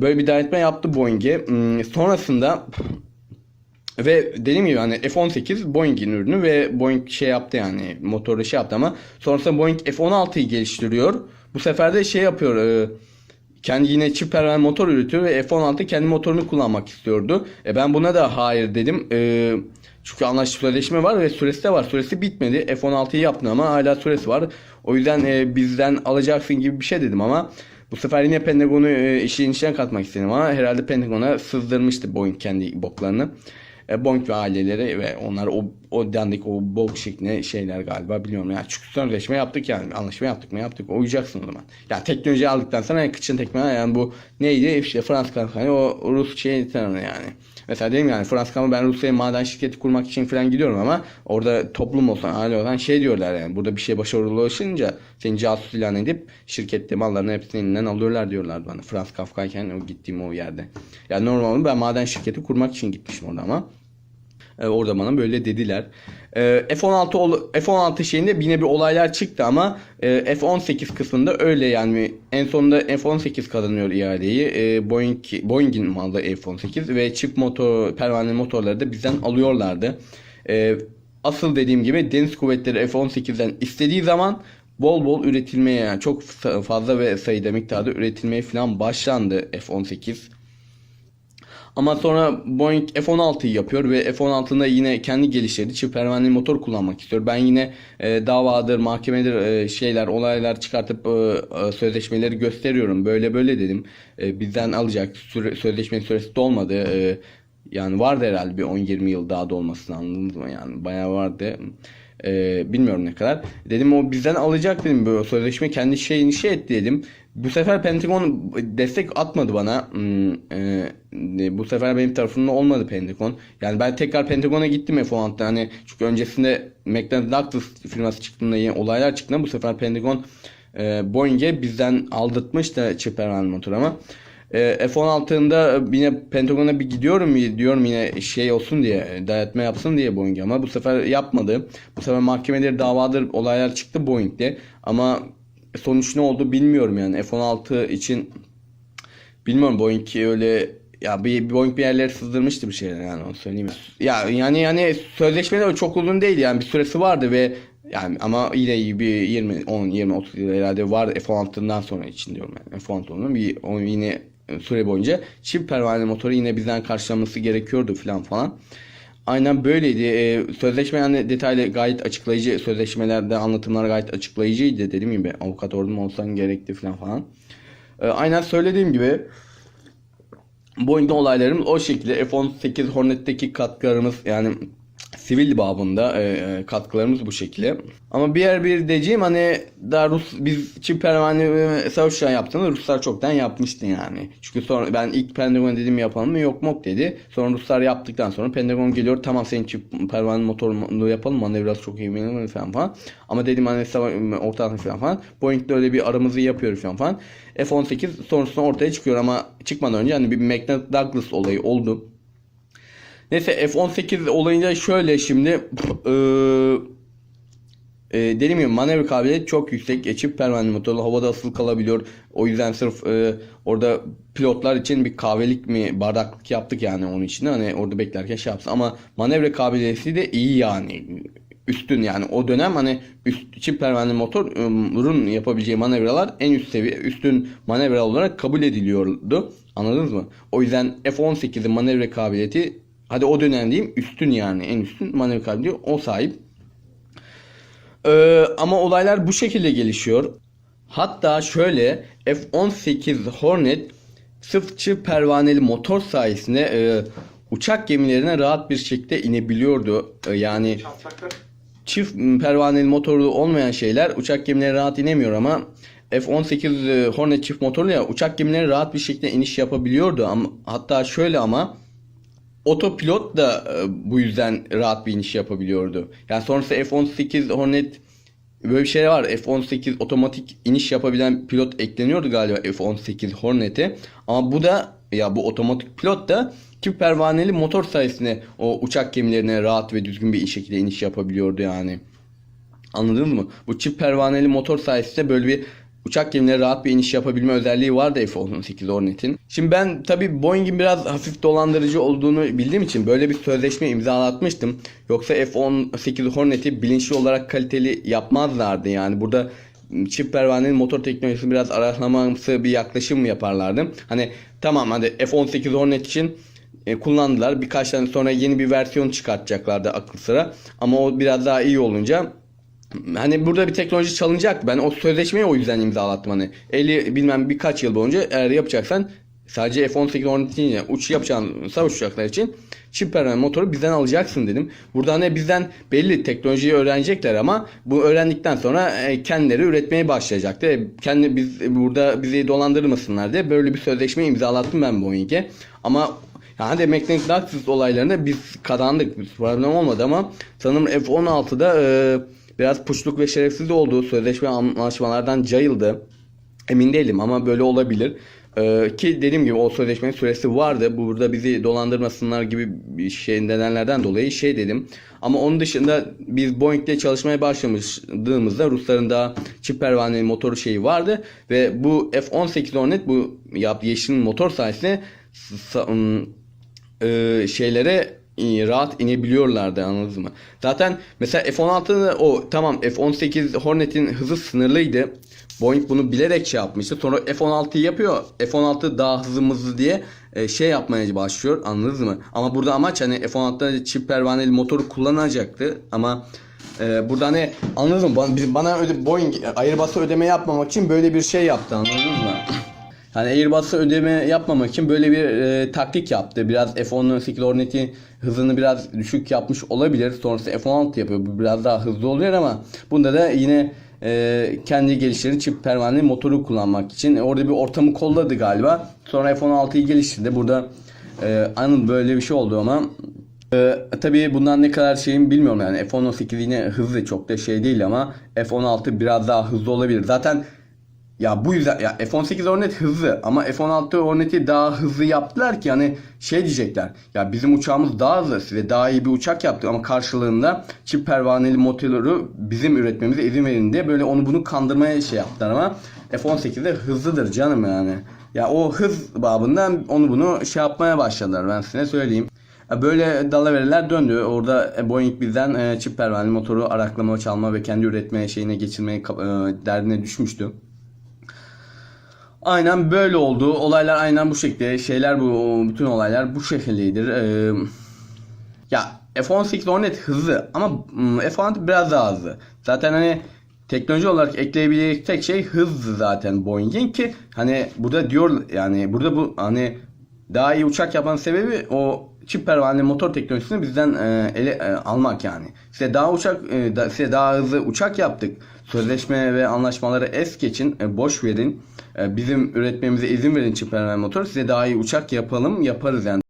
böyle bir dayatma yaptı Boeing'e. Hmm, sonrasında ve dediğim gibi hani F-18 Boeing'in ürünü ve Boeing şey yaptı yani motorda şey yaptı ama sonrasında Boeing F-16'yı geliştiriyor. Bu sefer de şey yapıyor e, kendi yine çift pervane motor üretiyor ve F-16 kendi motorunu kullanmak istiyordu. E ben buna da hayır dedim. E, çünkü anlaşma sözleşme var ve süresi de var. Süresi bitmedi. F-16'yı yaptın ama hala süresi var. O yüzden e, bizden alacaksın gibi bir şey dedim ama bu sefer yine Pentagon'u e, işin içine katmak istedim ama herhalde Pentagon'a sızdırmıştı Boeing kendi boklarını. E, Boeing ve aileleri ve onlar o, o dandik o bok şeklinde şeyler galiba biliyorum. Yani çünkü sözleşme yaptık yani anlaşma yaptık mı yaptık uyacaksın o zaman. Yani teknoloji aldıktan sonra yani kıçın tekme yani bu neydi işte Fransız kampanya o Rus şey tanımı yani. Mesela dedim yani Fransız kampanya ben Rusya'ya maden şirketi kurmak için falan gidiyorum ama orada toplum olsan aile olsan şey diyorlar yani burada bir şey başarılı ulaşınca seni casus ilan edip şirkette mallarını hepsini elinden alıyorlar diyorlardı bana. Fransız Kafka'yken o gittiğim o yerde. Yani normalde ben maden şirketi kurmak için gitmişim orada ama. E, orada bana böyle dediler. E, F-16 ol- F-16 şeyinde yine bir olaylar çıktı ama e, F-18 kısmında öyle yani en sonunda F-18 kazanıyor ihaleyi. E, Boeing Boeing'in malı F-18 ve çift motor pervane motorları da bizden alıyorlardı. E, asıl dediğim gibi deniz kuvvetleri F-18'den istediği zaman bol bol üretilmeye yani çok fa- fazla ve sayıda miktarda üretilmeye falan başlandı F-18. Ama sonra Boeing F-16'yı yapıyor ve F-16'ında yine kendi geliştirdiği çift pervaneli motor kullanmak istiyor. Ben yine e, davadır, mahkemedir e, şeyler, olaylar çıkartıp e, e, sözleşmeleri gösteriyorum. Böyle böyle dedim. E, bizden alacak süre, sözleşme süresi dolmadı. E, yani vardı herhalde bir 10-20 yıl daha dolmasını anladınız mı? Yani bayağı vardı. E, bilmiyorum ne kadar. Dedim o bizden alacak dedim. Böyle sözleşme kendi şeyini şey etti dedim. Bu sefer Pentagon destek atmadı bana. Hmm, e, bu sefer benim tarafımda olmadı Pentagon. Yani ben tekrar Pentagon'a gittim F-16'da. Hani çünkü öncesinde McLaren Douglas firması çıktığında yine olaylar çıktığında bu sefer Pentagon e, Boeing'e bizden aldırtmış da çift motor ama e, F-16'ında yine Pentagon'a bir gidiyorum diyorum yine şey olsun diye dayatma yapsın diye Boeing ama bu sefer yapmadı. Bu sefer mahkemeleri davadır olaylar çıktı Boeing'de ama sonuç ne oldu bilmiyorum yani F-16 için bilmiyorum Boeing öyle ya bir Boeing bir yerlere sızdırmıştı bir şeyler yani onu söyleyeyim. Ya yani yani sözleşmede çok uzun değil yani bir süresi vardı ve yani ama yine bir 20 10 20 30 yıl herhalde var F-16'dan sonra için diyorum yani F-16'nın bir yine süre boyunca çift pervane motoru yine bizden karşılanması gerekiyordu falan falan. Aynen böyleydi. Ee, sözleşme yani detaylı gayet açıklayıcı. Sözleşmelerde anlatımlar gayet açıklayıcıydı. Dediğim gibi avukat ordum olsan gerekti falan falan. Ee, aynen söylediğim gibi Boeing'de olaylarımız o şekilde. F-18 Hornet'teki katkılarımız yani sivil babında e, e, katkılarımız bu şekilde. Ama bir yer bir diyeceğim hani daha Rus biz çift pervane e, savaş uçağı yaptığında Ruslar çoktan yapmıştı yani. Çünkü sonra ben ilk Pentagon dedim yapalım mı yok mok dedi. Sonra Ruslar yaptıktan sonra Pentagon geliyor tamam senin çift pervane motorunu yapalım manevrası çok iyi benim falan falan. Ama dedim hani savaş ortalık falan falan. Boeing'de öyle bir aramızı yapıyor falan falan. F-18 sonrasında ortaya çıkıyor ama çıkmadan önce hani bir McNair Douglas olayı oldu. Neyse F-18 olayında şöyle şimdi eee e, dediğim gibi manevra kabiliyeti çok yüksek. E, çift pervane motorlu havada asılı kalabiliyor. O yüzden sırf e, orada pilotlar için bir kahvelik mi bardaklık yaptık yani onun için. Hani orada beklerken şey yapsın. Ama manevra kabiliyeti de iyi yani. Üstün yani o dönem hani üst, çift pervane motorun yapabileceği manevralar en üst seviye üstün manevra olarak kabul ediliyordu. Anladınız mı? O yüzden F-18'in manevra kabiliyeti hadi o dönem diyeyim üstün yani en üstün manevra kabiliyeti o sahip. Ee, ama olaylar bu şekilde gelişiyor. Hatta şöyle F-18 Hornet sırf çift pervaneli motor sayesinde e, uçak gemilerine rahat bir şekilde inebiliyordu. E, yani çift pervaneli motorlu olmayan şeyler uçak gemilerine rahat inemiyor ama F-18 e, Hornet çift motorlu ya uçak gemileri rahat bir şekilde iniş yapabiliyordu ama hatta şöyle ama Otopilot da e, bu yüzden rahat bir iniş yapabiliyordu. Yani sonrası F-18 Hornet böyle bir şey var. F-18 otomatik iniş yapabilen pilot ekleniyordu galiba F-18 Hornet'e. Ama bu da ya bu otomatik pilot da çift pervaneli motor sayesinde o uçak gemilerine rahat ve düzgün bir şekilde iniş yapabiliyordu yani. Anladınız mı? Bu çift pervaneli motor sayesinde böyle bir uçak gemileri rahat bir iniş yapabilme özelliği vardı F-18 Hornet'in. Şimdi ben tabi Boeing'in biraz hafif dolandırıcı olduğunu bildiğim için böyle bir sözleşme imzalatmıştım. Yoksa F-18 Hornet'i bilinçli olarak kaliteli yapmazlardı yani. Burada çift pervanenin motor teknolojisi biraz araştırmamsı bir yaklaşım mı yaparlardı? Hani tamam hadi F-18 Hornet için e, kullandılar. Birkaç tane sonra yeni bir versiyon çıkartacaklardı akıl sıra. Ama o biraz daha iyi olunca hani burada bir teknoloji çalınacak. Ben o sözleşmeyi o yüzden imzalattım hani. 50 bilmem birkaç yıl boyunca eğer yapacaksan sadece F-18 Hornet için uç yapacağın savaş uçaklar için çift pervane motoru bizden alacaksın dedim. Burada hani bizden belli teknolojiyi öğrenecekler ama bu öğrendikten sonra e, kendileri üretmeye başlayacaktı. Kendi biz burada bizi dolandırmasınlar diye böyle bir sözleşme imzalattım ben Boeing'e. Ama yani McLaren Darksis olaylarında biz kazandık. Problem olmadı ama sanırım F-16'da e, biraz puşluk ve şerefsiz olduğu sözleşme anlaşmalardan cayıldı. Emin değilim ama böyle olabilir. Ee, ki dediğim gibi o sözleşmenin süresi vardı. Burada bizi dolandırmasınlar gibi bir şey nedenlerden dolayı şey dedim. Ama onun dışında biz Boeing'le çalışmaya başlamıştığımızda Rusların da çift pervaneli motoru şeyi vardı. Ve bu F-18 Hornet bu yap yeşilin motor sayesinde e, şeylere rahat inebiliyorlardı anladınız mı? Zaten mesela F-16'da o tamam F-18 Hornet'in hızı sınırlıydı. Boeing bunu bilerek şey yapmıştı. Sonra F-16'yı yapıyor. F-16 daha hızımızlı diye e, şey yapmaya başlıyor. Anladınız mı? Ama burada amaç hani F-16'da çift pervaneli motoru kullanacaktı. Ama e, burada hani anladınız mı? Bana, bana öde, Boeing Airbus'a ödeme yapmamak için böyle bir şey yaptı anladınız mı? Yani Airbus'a ödeme yapmamak için böyle bir e, taktik yaptı. Biraz F-18 Hornet'in hızını biraz düşük yapmış olabilir. Sonrası F-16 yapıyor. Biraz daha hızlı oluyor ama bunda da yine e, kendi geliştirdiği çift pervaneli motoru kullanmak için. E, orada bir ortamı kolladı galiba. Sonra F-16'yı geliştirdi. Burada e, anın böyle bir şey oldu ama ee, tabii bundan ne kadar şeyim bilmiyorum yani F-18 yine hızlı çok da şey değil ama F-16 biraz daha hızlı olabilir. Zaten ya bu yüzden ya F-18 Hornet hızlı ama F-16 Hornet'i daha hızlı yaptılar ki hani şey diyecekler. Ya bizim uçağımız daha hızlı ve daha iyi bir uçak yaptık ama karşılığında çift pervaneli motoru bizim üretmemize izin verin diye böyle onu bunu kandırmaya şey yaptılar ama F-18 de hızlıdır canım yani. Ya o hız babından onu bunu şey yapmaya başladılar ben size söyleyeyim. Ya Böyle dalavereler döndü. Orada e, Boeing bizden e, çift pervaneli motoru araklama, çalma ve kendi üretme şeyine geçirmeye e, derdine düşmüştü. Aynen böyle oldu. Olaylar aynen bu şekilde. Şeyler bu bütün olaylar bu şekildeydir. Ee, ya F-18 Hornet hızlı ama mm, F-16 biraz daha hızlı. Zaten hani teknoloji olarak ekleyebilecek tek şey hızlı zaten Boeing'in ki hani burada diyor yani burada bu hani daha iyi uçak yapmanın sebebi o çift pervaneli motor teknolojisini bizden e, ele e, almak yani. Size daha uçak e, da, size daha hızlı uçak yaptık. Sözleşme ve anlaşmaları es geçin, e, boş verin. E, bizim üretmemize izin verin çift pervaneli motor. Size daha iyi uçak yapalım, yaparız yani.